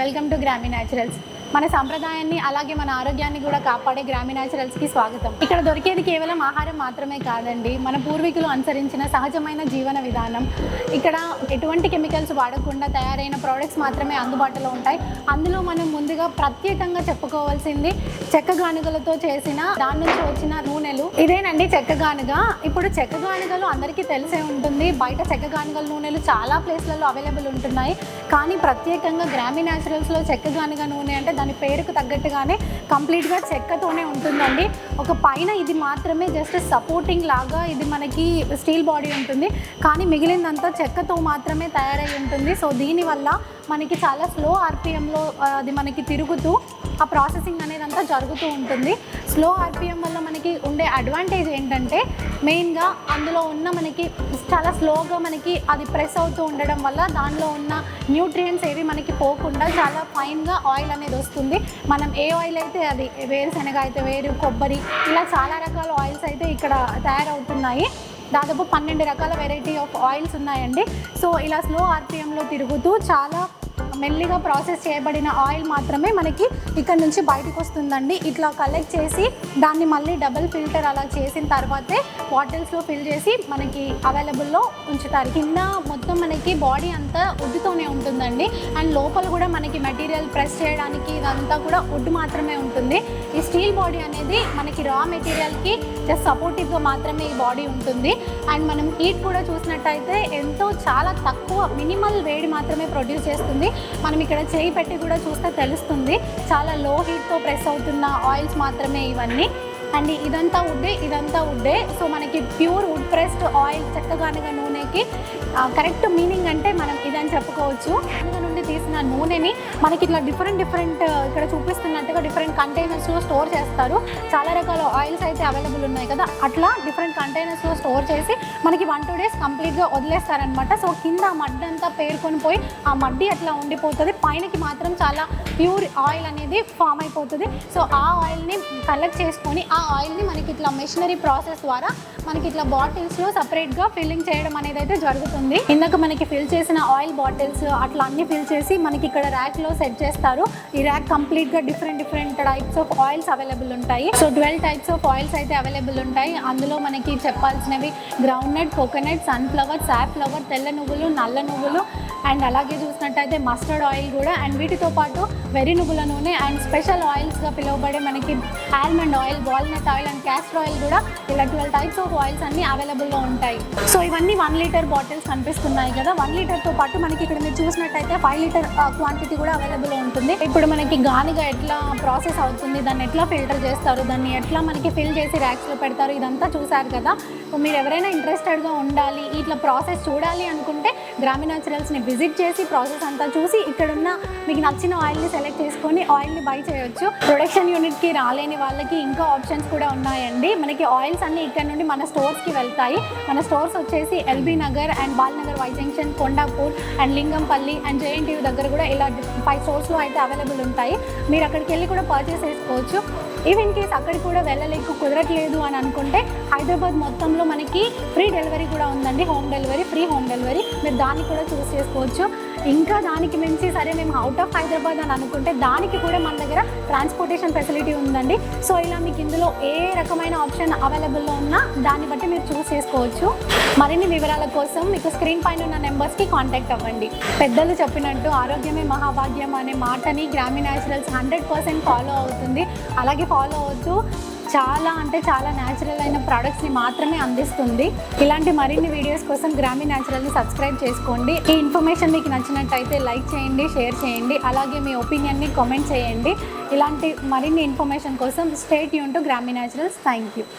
Welcome to Grami naturals మన సంప్రదాయాన్ని అలాగే మన ఆరోగ్యాన్ని కూడా కాపాడే గ్రామీ న్యాచురల్స్కి స్వాగతం. ఇక్కడ దొరికేది కేవలం ఆహారం మాత్రమే కాదండి. మన పూర్వీకులు అనుసరించిన సహజమైన జీవన విధానం. ఇక్కడ ఎటువంటి కెమికల్స్ వాడకుండా తయారైన ప్రోడక్ట్స్ మాత్రమే అందుబాటులో ఉంటాయి. అందులో మనం ముందుగా ప్రత్యేకంగా చెప్పుకోవాల్సింది చెక్క గానుగలతో చేసిన దాని నుంచి వచ్చిన నూనెలు. ఇదేనండి చెక్క గానుగ ఇప్పుడు చెక్క గానుగలు అందరికీ తెలిసే ఉంటుంది. బయట చెక్క గానుగల నూనెలు చాలా ప్లేస్లలో అవైలబుల్ ఉంటున్నాయి. కానీ ప్రత్యేకంగా గ్రామీ న్యాచురల్స్లో చెక్క గానుగ నూనె అంటే దాని పేరుకు తగ్గట్టుగానే కంప్లీట్గా చెక్కతోనే ఉంటుందండి. ఒక పైన ఇది మాత్రమే జస్ట్ సపోర్టింగ్ లాగా ఇది మనకి స్టీల్ బాడీ ఉంటుంది. కానీ మిగిలిందంతా చెక్కతో మాత్రమే తయారై ఉంటుంది. సో దీనివల్ల మనకి చాలా స్లో ఆర్పిఎంలో అది మనకి తిరుగుతూ ఆ ప్రాసెసింగ్ అనేది అంతా జరుగుతూ ఉంటుంది. స్లో ఆర్పిఎం వల్ల మనకి ఉండే అడ్వాంటేజ్ ఏంటంటే మెయిన్గా అందులో ఉన్న మనకి చాలా స్లోగా మనకి అది ప్రెస్ అవుతూ ఉండడం వల్ల దానిలో ఉన్న న్యూట్రియంట్స్ ఏవి మనకి పోకుండా చాలా ఫైన్గా ఆయిల్ అనేది వస్తుంది. మనం ఏ ఆయిల్ అయితే అది వేరుశనగ అయితే వేరు కొబ్బరి ఇలా చాలా రకాల ఆయిల్స్ అయితే ఇక్కడ తయారవుతున్నాయి. దాదాపు పన్నెండు రకాల వెరైటీ ఆఫ్ ఆయిల్స్ ఉన్నాయండి. సో ఇలా స్లో ఆర్పిఎంలో తిరుగుతూ చాలా మెల్లిగా ప్రాసెస్ చేయబడిన ఆయిల్ మాత్రమే మనకి ఇక్కడ నుంచి బయటకు వస్తుందండి. ఇట్లా కలెక్ట్ చేసి దాన్ని మళ్ళీ డబుల్ ఫిల్టర్ అలా చేసిన తర్వాతే బాటిల్స్లో ఫిల్ చేసి మనకి అవైలబుల్లో ఉంచుతారు. కింద మొత్తం మనకి బాడీ అంతా ఉడ్డుతోనే ఉంటుందండి. అండ్ లోపల కూడా మనకి మెటీరియల్ ప్రెస్ చేయడానికి ఇదంతా కూడా వుడ్ మాత్రమే ఉంటుంది. ఈ స్టీల్ బాడీ అనేది మనకి రా మెటీరియల్కి జస్ట్ సపోర్టివ్గా మాత్రమే ఈ బాడీ ఉంటుంది. అండ్ మనం హీట్ కూడా చూసినట్టయితే ఎంతో చాలా తక్కువ మినిమల్ వేడి మాత్రమే ప్రొడ్యూస్ చేస్తుంది. మనం ఇక్కడ చేయి పెట్టి కూడా చూస్తే తెలుస్తుంది. చాలా లో హీట్తో ప్రెస్ అవుతున్న ఆయిల్స్ మాత్రమే ఇవన్నీ. అండ్ ఇదంతా వుడ్డే ఇదంతా వుడ్డే సో మనకి ప్యూర్ వుడ్ ప్రెస్డ్ ఆయిల్ చక్కగానుగా నూనెకి కరెక్ట్ మీనింగ్ అంటే మనం ఇదని చెప్పుకోవచ్చు. తీసిన నూనెని మనకి ఇట్లా డిఫరెంట్ డిఫరెంట్ uh, ఇక్కడ చూపిస్తున్నట్టుగా డిఫరెంట్ కంటైనర్స్లో స్టోర్ చేస్తారు. చాలా రకాల ఆయిల్స్ అయితే అవైలబుల్ ఉన్నాయి కదా. అట్లా డిఫరెంట్ కంటైనర్స్లో స్టోర్ చేసి మనకి వన్ టూ డేస్ కంప్లీట్గా వదిలేస్తారనమాట సో కింద ఆ మడ్డి అంతా పేర్కొని పోయి ఆ మడ్డి అట్లా ఉండిపోతుంది. పైనకి మాత్రం చాలా ప్యూర్ ఆయిల్ అనేది ఫామ్ అయిపోతుంది. సో ఆ ఆయిల్ని కలెక్ట్ చేసుకొని ఆ ఆయిల్ని మనకి ఇట్లా మెషినరీ ప్రాసెస్ ద్వారా మనకి ఇట్లా బాటిల్స్లో సపరేట్గా ఫిల్లింగ్ చేయడం అనేది అయితే జరుగుతుంది. ఇందాక మనకి ఫిల్ చేసిన ఆయిల్ బాటిల్స్ అట్లా అన్ని ఫిల్ చేసి మనకి ఇక్కడ ర్యాక్లో సెట్ చేస్తారు. ఈ ర్యాక్ కంప్లీట్గా different different types of oils available ఉంటాయి. So twelve types of oils అయితే అవైలబుల్ ఉంటాయి. అందులో మనకి చెప్పాల్సినవి ground nut coconut sunflower safflower తెల్ల నువ్వులు నల్ల నువ్వులు అండ్ అలాగే చూసినట్టయితే మస్టర్డ్ ఆయిల్ కూడా అండ్ వీటితో పాటు వెరీ నువ్వుల నూనె అండ్ స్పెషల్ ఆయిల్స్గా పిలువబడే మనకి almond oil walnut oil and castor oil కూడా ఇలా ట్వెల్వ్ టైప్స్ ఆఫ్ ఆయిల్స్ అన్ని అవైలబుల్లో ఉంటాయి. సో ఇవన్నీ వన్ లీటర్ బాటిల్స్ కనిపిస్తున్నాయి కదా. వన్ లీటర్తో పాటు మనకి ఇక్కడ మీరు చూసినట్టయితే ఫైవ్ లీటర్ క్వాంటిటీ కూడా అవైలబుల్ ఉంటుంది. ఇప్పుడు మనకి గానిగా ఎట్లా ప్రాసెస్ అవుతుంది దాన్ని ఎట్లా ఫిల్టర్ చేస్తారు దాన్ని ఎట్లా మనకి ఫిల్ చేసి ర్యాక్స్లో పెడతారు ఇదంతా చూసారు కదా. మీరు ఎవరైనా ఇంట్రెస్టెడ్గా ఉండాలి ఇట్లా ప్రాసెస్ చూడాలి అనుకుంటే గ్రామీణ న్యాచురల్స్ని విజిట్ చేసి ప్రాసెస్ అంతా చూసి ఇక్కడున్న మీకు నచ్చిన ఆయిల్ని సెలెక్ట్ చేసుకొని ఆయిల్ని బై చేయొచ్చు. ప్రొడక్షన్ యూనిట్కి రాలేని వాళ్ళకి ఇంకా ఆప్షన్స్ కూడా ఉన్నాయండి. మనకి ఆయిల్స్ అన్ని ఇక్కడ నుండి మన స్టోర్స్కి వెళ్తాయి. మన స్టోర్స్ వచ్చేసి LB Nagar and Balanagar Y junction Kondapur and Lingampally and JNTU దగ్గర కూడా ఇలా ఫైవ్ స్టోర్స్లో అయితే అవైలబుల్ ఉంటాయి. మీరు అక్కడికి వెళ్ళి కూడా పర్చేస్ చేసుకోవచ్చు. ఈవెన్ కేస్ అక్కడికి కూడా వెళ్ళలేక కుదరట్లేదు అని అనుకుంటే హైదరాబాద్ మొత్తంలో మనకి ఫ్రీ డెలివరీ కూడా ఉందండి. Home delivery free home delivery మీరు దాన్ని కూడా చూస్ చేసుకోవచ్చు. ఇంకా దానికి మించి సరే మేము అవుట్ ఆఫ్ హైదరాబాద్ అని అనుకుంటే దానికి కూడా మన దగ్గర ట్రాన్స్పోర్టేషన్ ఫెసిలిటీ ఉందండి. సో ఇలా మీకు ఇందులో ఏ రకమైన ఆప్షన్ అవైలబుల్లో ఉన్నా దాన్ని బట్టి మీరు చూస్ చేసుకోవచ్చు. మరిన్ని వివరాల కోసం మీకు స్క్రీన్ పైన ఉన్న నెంబర్స్కి కాంటాక్ట్ అవ్వండి. పెద్దలు చెప్పినట్టు ఆరోగ్యమే మహాభాగ్యం అనే మాటని గ్రామీణ న్యాచురల్స్ హండ్రెడ్ పర్సెంట్ ఫాలో అవుతుంది. అలాగే ఫాలో అవుతూ చాలా అంటే చాలా న్యాచురల్ అయిన ప్రోడక్ట్స్ని మాత్రమే అందిస్తుంది. ఇలాంటి మరిన్ని వీడియోస్ కోసం గ్రామీ న్యాచురల్ని సబ్స్క్రైబ్ చేసుకోండి. ఈ ఇన్ఫర్మేషన్ మీకు నచ్చినట్టయితే లైక్ చేయండి షేర్ చేయండి. అలాగే మీ ఒపీనియన్ని కామెంట్ చేయండి. ఇలాంటి మరిన్ని ఇన్ఫర్మేషన్ కోసం stay Yoon to Grami Naturals thank you